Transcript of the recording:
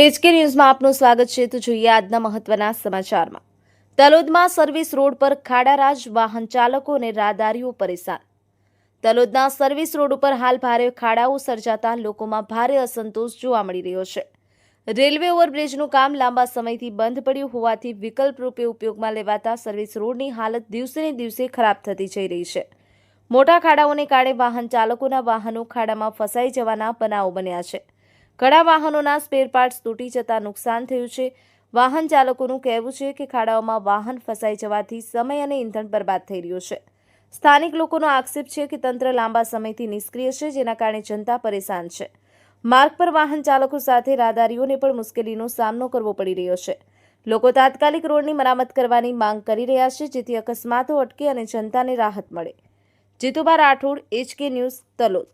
HK ન્યૂઝમાં આપનું સ્વાગત છે. તો જોઈએ આજના મહત્વના સમાચારમાં. તલોદમાં સર્વિસ રોડ પર ખાડારાજ વાહન ચાલકો અને રાહદારીઓ પરેશાન. તલોદના સર્વિસ રોડ ઉપર હાલ ભારે ખાડાઓ સર્જાતા લોકોમાં ભારે અસંતોષ જોવા મળી રહ્યો છે. રેલવે ઓવરબ્રિજનું કામ લાંબા સમયથી બંધ પડ્યું હોવાથી વિકલ્પ રૂપે ઉપયોગમાં લેવાતા સર્વિસ રોડની હાલત દિવસે ને દિવસે ખરાબ થતી જઈ રહી છે. મોટા ખાડાઓને કારણે વાહન ચાલકોના વાહનો ખાડામાં ફસાઈ જવાના બનાવો બન્યા છે. ઘણા વાહનોના સ્પેર પાર્ટ્સ તૂટી જતા નુકસાન થયું છે. વાહન ચાલકોનું કહેવું છે કે ખાડાઓમાં વાહન ફસાઈ જવાથી સમય અને ઇંધણ બરબાદ થઈ રહ્યું છે. સ્થાનિક લોકોનો આક્ષેપ છે કે તંત્ર લાંબા સમયથી નિષ્ક્રિય છે, જેના કારણે જનતા પરેશાન છે. માર્ગ પર વાહન ચાલકો સાથે રાહદારીઓને પણ મુશ્કેલીનો સામનો કરવો પડી રહ્યો છે. લોકો તાત્કાલિક રોડની મરામત કરવાની માંગ કરી રહ્યા છે, જેથી અકસ્માતો અટકે અને જનતાને રાહત મળે. Jitubha Rathod HK news Talod.